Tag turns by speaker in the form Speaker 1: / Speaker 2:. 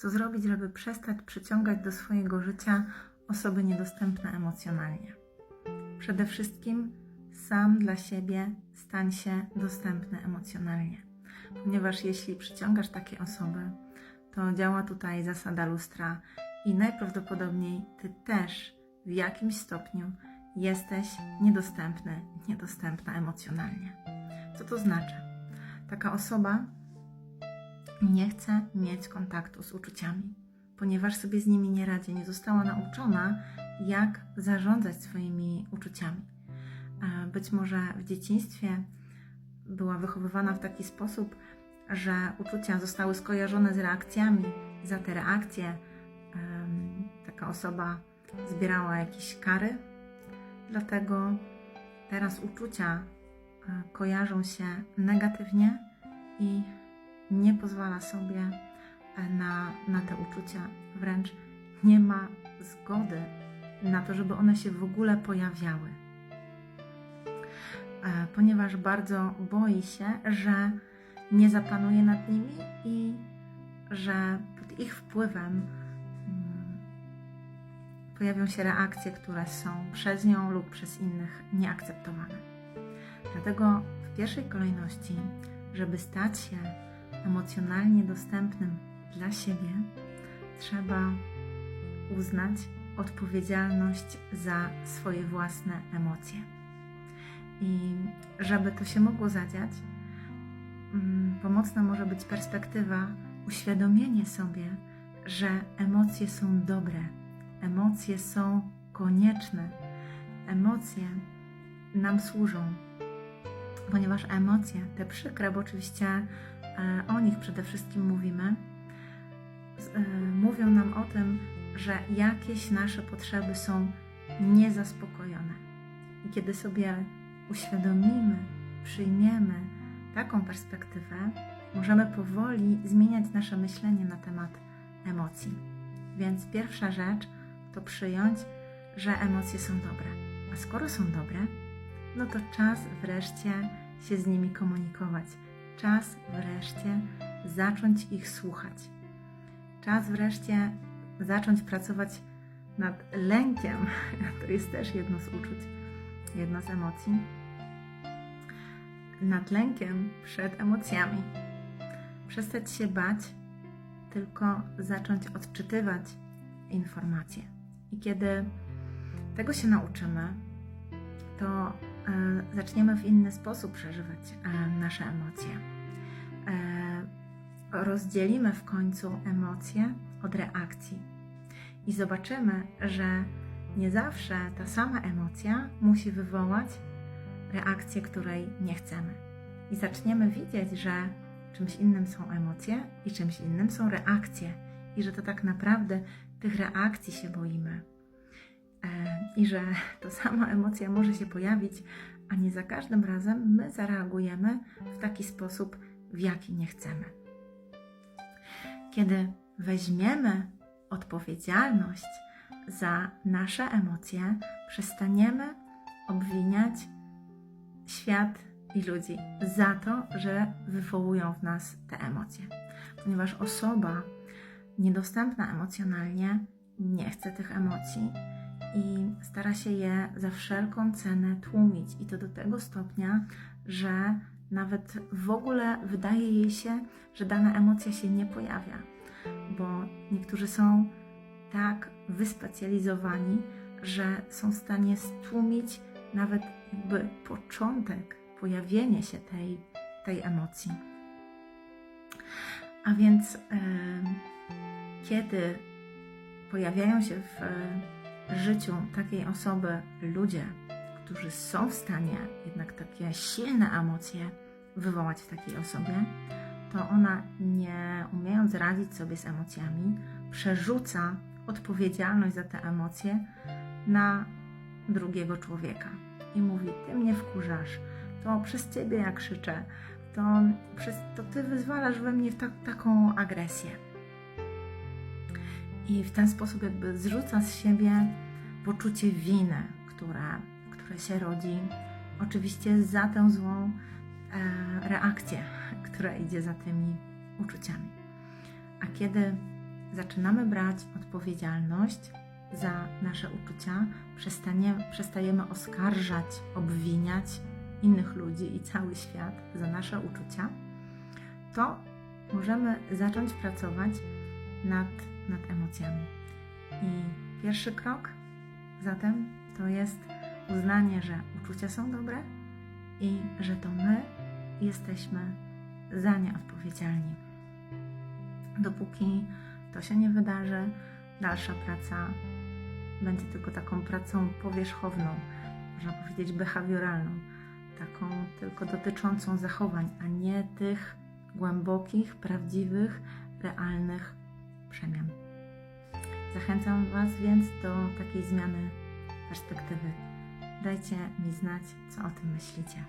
Speaker 1: Co zrobić, żeby przestać przyciągać do swojego życia osoby niedostępne emocjonalnie? Przede wszystkim sam dla siebie stań się dostępny emocjonalnie, ponieważ jeśli przyciągasz takie osoby, to działa tutaj zasada lustra i najprawdopodobniej ty też w jakimś stopniu jesteś niedostępny, niedostępna emocjonalnie. Co to znaczy? Taka osoba nie chce mieć kontaktu z uczuciami, ponieważ sobie z nimi nie radzi, nie została nauczona, jak zarządzać swoimi uczuciami. E, Być może w dzieciństwie była wychowywana w taki sposób, że uczucia zostały skojarzone z reakcjami. Za te reakcje taka osoba zbierała jakieś kary, dlatego teraz uczucia e, kojarzą się negatywnie i nie pozwala sobie e, na, na te uczucia, wręcz nie ma zgody na to, żeby one się w ogóle pojawiały. E, Ponieważ bardzo boi się, że nie zapanuje nad nimi i że pod ich wpływem mm, pojawią się reakcje, które są przez nią lub przez innych nieakceptowane. Dlatego w pierwszej kolejności, żeby stać się emocjonalnie dostępnym dla siebie, trzeba uznać odpowiedzialność za swoje własne emocje. I żeby to się mogło zadziać, mm, pomocna może być perspektywa, uświadomienie sobie, że emocje są dobre, emocje są konieczne, emocje nam służą, ponieważ emocje, te przykre, bo oczywiście o nich przede wszystkim mówimy, e, mówią nam o tym, że jakieś nasze potrzeby są niezaspokojone. I kiedy sobie uświadomimy, przyjmiemy taką perspektywę, możemy powoli zmieniać nasze myślenie na temat emocji. Więc pierwsza rzecz to przyjąć, że emocje są dobre. A skoro są dobre, no to czas wreszcie się z nimi komunikować. Czas wreszcie zacząć ich słuchać. Czas wreszcie zacząć pracować nad lękiem. To jest też jedno z uczuć, jedna z emocji. Nad lękiem przed emocjami. Przestać się bać, tylko zacząć odczytywać informacje. I kiedy tego się nauczymy, to zaczniemy w inny sposób przeżywać e, nasze emocje. E, rozdzielimy w końcu emocje od reakcji i zobaczymy, że nie zawsze ta sama emocja musi wywołać reakcję, której nie chcemy. I zaczniemy widzieć, że czymś innym są emocje i czymś innym są reakcje, i że to tak naprawdę tych reakcji się boimy. I że to sama emocja może się pojawić, a nie za każdym razem my zareagujemy w taki sposób, w jaki nie chcemy. Kiedy weźmiemy odpowiedzialność za nasze emocje, przestaniemy obwiniać świat i ludzi za to, że wywołują w nas te emocje. Ponieważ osoba niedostępna emocjonalnie nie chce tych emocji i stara się je za wszelką cenę tłumić i to do tego stopnia, że nawet w ogóle wydaje jej się, że dana emocja się nie pojawia, bo niektórzy są tak wyspecjalizowani, że są w stanie stłumić nawet jakby początek, pojawienie się tej, tej emocji. A więc em, kiedy pojawiają się w e, życiu takiej osoby ludzie, którzy są w stanie jednak takie silne emocje wywołać w takiej osobie, to ona nie umiejąc radzić sobie z emocjami, przerzuca odpowiedzialność za te emocje na drugiego człowieka i mówi: Ty mnie wkurzasz, to przez ciebie ja krzyczę, to, przez, to ty wyzwalasz we mnie tak, taką agresję. I w ten sposób jakby zrzuca z siebie poczucie winy, które, które się rodzi oczywiście za tę złą e, reakcję, która idzie za tymi uczuciami. A kiedy zaczynamy brać odpowiedzialność za nasze uczucia, przestajemy oskarżać, obwiniać innych ludzi i cały świat za nasze uczucia, to możemy zacząć pracować nad, nad emocjami. I pierwszy krok zatem to jest uznanie, że uczucia są dobre i że to my jesteśmy za nie odpowiedzialni. Dopóki to się nie wydarzy, dalsza praca będzie tylko taką pracą powierzchowną, można powiedzieć behawioralną, taką tylko dotyczącą zachowań, a nie tych głębokich, prawdziwych, realnych przemian. Zachęcam Was więc do takiej zmiany perspektywy. Dajcie mi znać, co o tym myślicie.